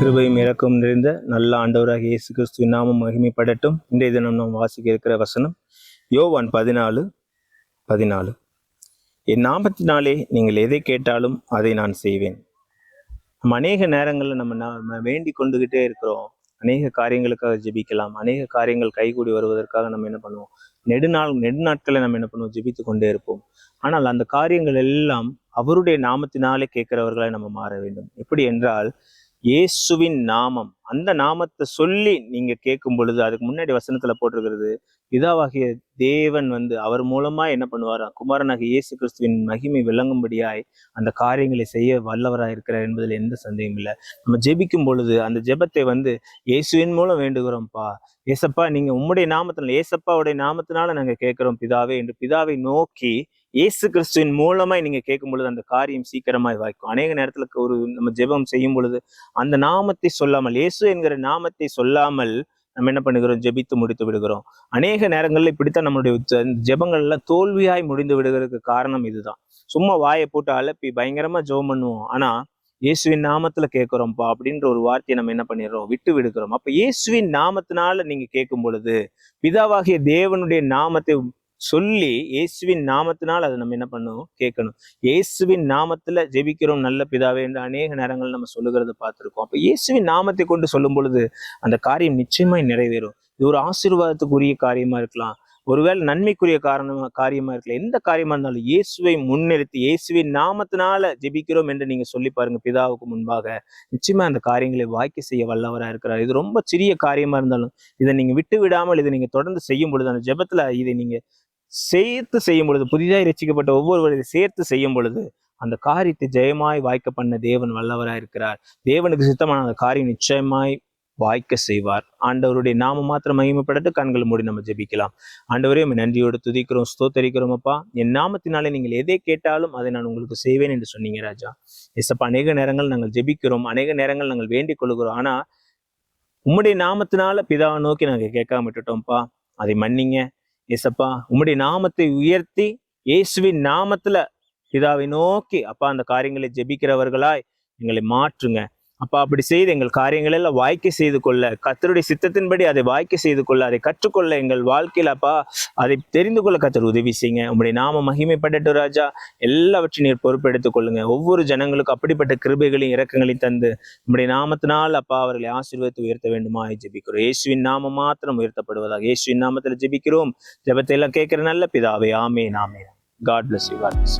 கிருபையும் இறக்கம் நிறைந்த நல்ல ஆண்டவராக இயேசு கிறிஸ்து நாமம் மகிமைப்படட்டும். இன்றைய தினம் நாம் வாசிக்க இருக்கிற வசனம் யோவான் பதினாலு பதினாலு. என் நாமத்தினாலே நீங்கள் எதை கேட்டாலும் அதை நான் செய்வேன். நம்ம அநேக நேரங்களில் நம்ம நம்ம வேண்டி கொண்டுகிட்டே இருக்கிறோம். அநேக காரியங்களுக்காக ஜெபிக்கலாம். அநேக காரியங்கள் கைகூடி வருவதற்காக நம்ம என்ன பண்ணுவோம்? நெடுநாள் நெடுநாட்களை நம்ம என்ன பண்ணுவோம்? ஜெபித்து கொண்டே இருப்போம். ஆனால் அந்த காரியங்கள் எல்லாம் அவருடைய நாமத்தினாலே கேட்கிறவர்களை நம்ம மாற வேண்டும். எப்படி என்றால் இயேசுவின் நாமம். அந்த நாமத்தை சொல்லி நீங்க கேட்கும் பொழுது அதுக்கு முன்னாடி வசனத்துல போட்டிருக்கிறது பிதாவாகிய தேவன் வந்து அவர் மூலமா என்ன பண்ணுவாரா? குமாரனாகிய இயேசு கிறிஸ்துவின் மகிமை விளங்கும்படியாய் அந்த காரியங்களை செய்ய வல்லவராக இருக்கிறார் என்பதில் எந்த சந்தேகம் இல்லை. நம்ம ஜெபிக்கும் பொழுது அந்த ஜெபத்தை வந்து இயேசுவின் மூலம் வேண்டுகிறோம்ப்பா. ஏசப்பா நீங்க உம்முடைய நாமத்தினால ஏசப்பாவுடைய நாமத்தினால நாங்க கேட்கிறோம் பிதாவே என்று பிதாவை நோக்கி இயேசு கிறிஸ்துவின் மூலமாய் நீங்க கேட்கும் பொழுது அந்த காரியம் சீக்கிரமாய் வாய்க்கும். அநேக நேரத்துல ஒரு நம்ம ஜெபம் செய்யும் பொழுது அந்த நாமத்தை சொல்லாமல் இயேசு என்கிற நாமத்தை சொல்லாமல் நம்ம என்ன பண்ணுகிறோம்? ஜெபித்து முடித்து விடுகிறோம். அநேக நேரங்களில் இப்படித்தான் நம்மளுடைய ஜெபங்கள்லாம் தோல்வியாய் முடிந்து விடுகிறதுக்கு காரணம் இதுதான். சும்மா வாயை போட்டு அலப்பி பயங்கரமா ஜெபம் பண்ணுவோம். ஆனா இயேசுவின் நாமத்துல கேட்கிறோம்ப்பா அப்படின்ற ஒரு வார்த்தையை நம்ம என்ன பண்ணிடுறோம்? விட்டு விடுக்கிறோம் அப்ப இயேசுவின் நாமத்தினால நீங்க கேட்கும் பொழுது பிதாவாகிய தேவனுடைய நாமத்தை சொல்லி இயேசுவின் நாமத்தினால் அதை நம்ம என்ன பண்ணணும் கேட்கணும். இயேசுவின் நாமத்துல ஜெபிக்கிறோம் நல்ல பிதாவே என்று அநேக நேரங்கள் நம்ம சொல்லுகிறத பார்த்திருக்கோம். அப்ப இயேசுவின் நாமத்தை கொண்டு சொல்லும் பொழுது அந்த காரியம் நிச்சயமாய் நிறைவேறும். இது ஒரு ஆசீர்வாதத்துக்குரிய காரியமா இருக்கலாம். ஒருவேளை நன்மைக்குரிய காரணமா காரியமா இருக்கலாம். எந்த காரியமா இருந்தாலும் இயேசுவை முன்னிறுத்தி இயேசுவின் நாமத்தினால ஜெபிக்கிறோம் என்று நீங்க சொல்லி பாருங்க பிதாவுக்கு முன்பாக. நிச்சயமா அந்த காரியங்களை வாய்க்கு செய்ய வல்லவரா இருக்கிறார். இது ரொம்ப சிறிய காரியமா இருந்தாலும் இதை நீங்க விட்டு விடாமல் இதை நீங்க தொடர்ந்து செய்யும் பொழுது அந்த ஜெபத்துல இதை நீங்க சேர்த்து செய்யும் பொழுது புதிதாக ரசிக்கப்பட்ட ஒவ்வொருவரையும் சேர்த்து செய்யும் பொழுது அந்த காரியத்தை ஜெயமாய் வாய்க்க பண்ண தேவன் வல்லவராக இருக்கிறார். தேவனுக்கு சித்தமான அந்த காரியம் நிச்சயமாய் வாய்க்க செய்வார். ஆண்டவருடைய நாம மாத்திரம் மகிமைப்படட்டு கண்கள் மூடி நம்ம ஜெபிக்கலாம். ஆண்டவரே நம்ம நன்றியோடு துதிக்கிறோம் ஸ்தோத்தரிக்கிறோம் அப்பா. என் நாமத்தினாலே நீங்கள் எதை கேட்டாலும் அதை நான் உங்களுக்கு செய்வேன் என்று சொன்னீங்க ராஜா. எஸ்அப்பா அநேக நேரங்கள் நாங்கள் ஜெபிக்கிறோம். அநேக நேரங்கள் நாங்கள் வேண்டிக் கொள்கிறோம். ஆனால் உம்முடைய நாமத்தினால பிதாவை நோக்கி நாங்கள் கேட்காம விட்டுட்டோம்ப்பா அதை மன்னிங்க. ஏசப்பா உம்முடைய நாமத்தை உயர்த்தி இயேசுவின் நாமத்துல பிதாவை நோக்கி அப்பா அந்த காரியங்களை ஜெபிக்கிறவர்களாய் எங்களை மாற்றுங்க. அப்பா அப்படி செய்து எங்கள் காரியங்களில் எல்லாம் வாய்க்க செய்து கொள்ள கத்தருடைய சித்தத்தின்படி அதை வாய்க்க செய்து கொள்ள அதை கற்றுக்கொள்ள எங்கள் வாழ்க்கையில் அப்பா அதை தெரிந்து கொள்ள கத்தர் உதவி செய்யுங்க. உங்களுடைய நாம மகிமைப்படட்டும் ராஜா. எல்லாவற்றையும் நீர் பொறுப்பெடுத்துக் கொள்ளுங்க. ஒவ்வொரு ஜனங்களுக்கும் அப்படிப்பட்ட கிருபைகளையும் இறக்கங்களையும் தந்து உங்களுடைய நாமத்தினால் அப்பா அவர்களை ஆசீர்வதித்து உயர்த்த வேண்டுமா ஜெபிக்கிறோம். இயேசுவின் நாமம் மாத்திரம் உயர்த்தப்படுவதாக இயேசுவின் நாமத்தில் ஜெபிக்கிறோம். ஜெபத்தை எல்லாம் கேட்கிற நல்ல பிதாவே ஆமே நாமே God bless you God bless